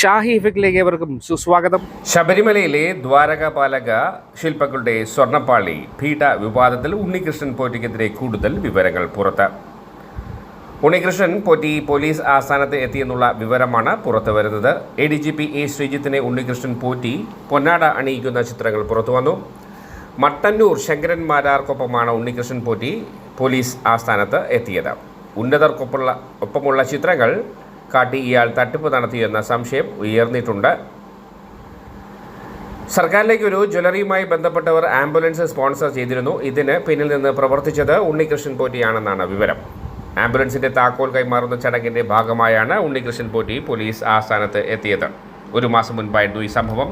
ഷാഹി ഇഫക്റ്റിലേക്ക് ഏവർക്കും സുസ്വാഗതം. ശബരിമലയിലെ ദ്വാരകാപാലക ശില്പങ്ങളുടെ സ്വർണപ്പാളി പീഠ വിവാദത്തിൽ ഉണ്ണികൃഷ്ണൻ പോറ്റിക്കെതിരെ കൂടുതൽ വിവരങ്ങൾ പുറത്ത്. ഉണ്ണികൃഷ്ണൻ പോറ്റി പോലീസ് ആസ്ഥാനത്ത് എത്തിയെന്നുള്ള വിവരമാണ് പുറത്തു വരുന്നത്. A D G P A ശ്രീജിത്തിനെ Unnikrishnan Potti പൊന്നാട അണിയിക്കുന്ന ചിത്രങ്ങൾ പുറത്തു വന്നു. മട്ടന്നൂർ ശങ്കരൻ മാരാർക്കൊപ്പമാണ് ഉണ്ണികൃഷ്ണൻ പോറ്റി പോലീസ് ആസ്ഥാനത്ത് എത്തിയത്. ഉന്നതർക്കൊപ്പമുള്ള ഒപ്പമുള്ള ചിത്രങ്ങൾ കാട്ടി ഇയാൾ തട്ടിപ്പ് നടത്തിയെന്ന സംശയം ഉയർന്നിട്ടുണ്ട്. സർക്കാരിലേക്ക് ഒരു ജ്വല്ലറിയുമായി ബന്ധപ്പെട്ടവർ ആംബുലൻസ് സ്പോൺസർ ചെയ്തിരുന്നു. ഇതിന് പിന്നിൽ നിന്ന് പ്രവർത്തിച്ചത് ഉണ്ണികൃഷ്ണൻ പോറ്റിയാണെന്നാണ് വിവരം. ആംബുലൻസിന്റെ താക്കോൽ കൈമാറുന്ന ചടങ്ങിന്റെ ഭാഗമായാണ് ഉണ്ണികൃഷ്ണൻ പോറ്റി പോലീസ് ആസ്ഥാനത്ത് എത്തിയത്. ഒരു മാസം മുൻപായിരുന്നു ഈ സംഭവം.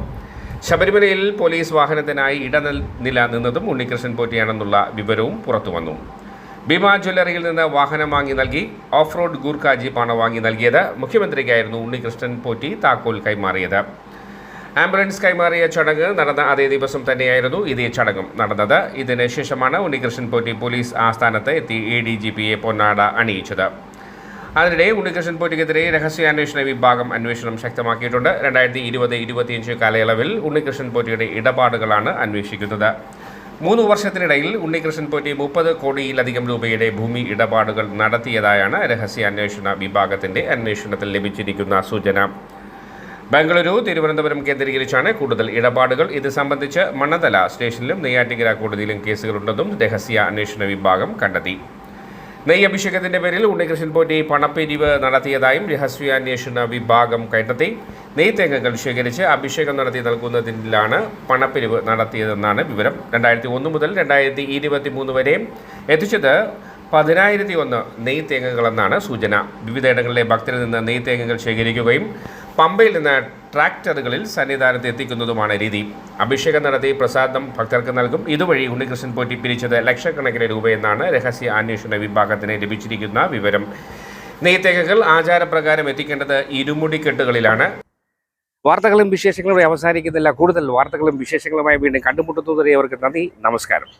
ശബരിമലയിൽ പോലീസ് വാഹനത്തിനായി ഇടനില നിന്നതും ഉണ്ണികൃഷ്ണൻ പോറ്റിയാണെന്നുള്ള വിവരവും പുറത്തുവന്നു ഭീമ ജ്വല്ലറിയിൽ നിന്ന് വാഹനം വാങ്ങി നൽകി ഓഫ് റോഡ് ഗൂർഖ ജീപ്പാണ് വാങ്ങി നൽകിയത്. മുഖ്യമന്ത്രിക്കായിരുന്നു ഉണ്ണികൃഷ്ണൻ പോറ്റി താക്കോൽ കൈമാറിയത്. ആംബുലൻസ് കൈമാറിയ ചടങ്ങ് നടന്ന അതേ ദിവസം തന്നെയായിരുന്നു ഇതേ ചടങ്ങും നടന്നത്. ഇതിന് ശേഷമാണ് ഉണ്ണികൃഷ്ണൻ പോറ്റി പോലീസ് ആസ്ഥാനത്ത് എത്തി എ ഡി ജി പിയെ പൊന്നാട അണിയിച്ചത്. അതിനിടെ ഉണ്ണികൃഷ്ണൻ പോറ്റിക്കെതിരെ രഹസ്യാന്വേഷണ വിഭാഗം അന്വേഷണം ശക്തമാക്കിയിട്ടുണ്ട്. രണ്ടായിരത്തി ഇരുപത് ഇരുപത്തിയഞ്ച് കാലയളവിൽ ഉണ്ണികൃഷ്ണൻ പോറ്റിയുടെ ഇടപാടുകളാണ് അന്വേഷിക്കുന്നത്. മൂന്ന് വർഷത്തിനിടയിൽ ഉണ്ണികൃഷ്ണൻ പോറ്റി മുപ്പത് കോടിയിലധികം രൂപയുടെ ഭൂമി ഇടപാടുകൾ നടത്തിയതായാണ് രഹസ്യ അന്വേഷണ വിഭാഗത്തിന്റെ അന്വേഷണത്തിൽ ലഭിച്ചിരിക്കുന്ന സൂചന. ബംഗളൂരു തിരുവനന്തപുരം കേന്ദ്രീകരിച്ചാണ് കൂടുതൽ ഇടപാടുകൾ. ഇത് സംബന്ധിച്ച് മണ്ണതല സ്റ്റേഷനിലും നെയ്യാറ്റിങ്കര കോടതിയിലും കേസുകളുണ്ടെന്നും രഹസ്യ അന്വേഷണ വിഭാഗം കണ്ടെത്തി. നെയ്യ് അഭിഷേകത്തിന്റെ പേരിൽ ഉണ്ണികൃഷ്ണൻ പോറ്റി പണപ്പിരിവ് നടത്തിയതായും രഹസ്യാന്വേഷണ വിഭാഗം കണ്ടെത്തി. നെയ്യ് തേങ്ങകൾ ശേഖരിച്ച് അഭിഷേകം നടത്തി നൽകുന്നതിലാണ് പണപ്പിരിവ് നടത്തിയതെന്നാണ് വിവരം. രണ്ടായിരത്തി ഒന്ന് മുതൽ രണ്ടായിരത്തി ഇരുപത്തി മൂന്ന് വരെ എത്തിച്ചത് പതിനായിരത്തി ഒന്ന് നെയ്ത്തേങ്ങകളെന്നാണ് സൂചന. വിവിധയിടങ്ങളിലെ ഭക്തരിൽ നിന്ന് നെയ്ത്തേങ്ങകൾ ശേഖരിക്കുകയും പമ്പയിൽ നിന്ന് ട്രാക്ടറുകളിൽ സന്നിധാനത്ത് എത്തിക്കുന്നതുമാണ് രീതി. അഭിഷേകം നടത്തി പ്രസാദം ഭക്തർക്ക് നൽകും. ഇതുവഴി ഉണ്ണികൃഷ്ണൻ പോറ്റി പിരിച്ചത് ലക്ഷക്കണക്കിന് രൂപയെന്നാണ് രഹസ്യ അന്വേഷണ വിഭാഗത്തിന് ലഭിച്ചിരിക്കുന്ന വിവരം. നെയ്ത്തേങ്ങകൾ ആചാരപ്രകാരം എത്തിക്കേണ്ടത് ഇരുമുടിക്കെട്ടുകളിലാണ്. വാർത്തകളും വിശേഷങ്ങളും അവസാനിക്കുന്നില്ല. കൂടുതൽ വാർത്തകളും വിശേഷങ്ങളുമായി വീണ്ടും കണ്ടുമുട്ടുന്നതുവരെ അവർക്ക് നന്ദി. നമസ്കാരം.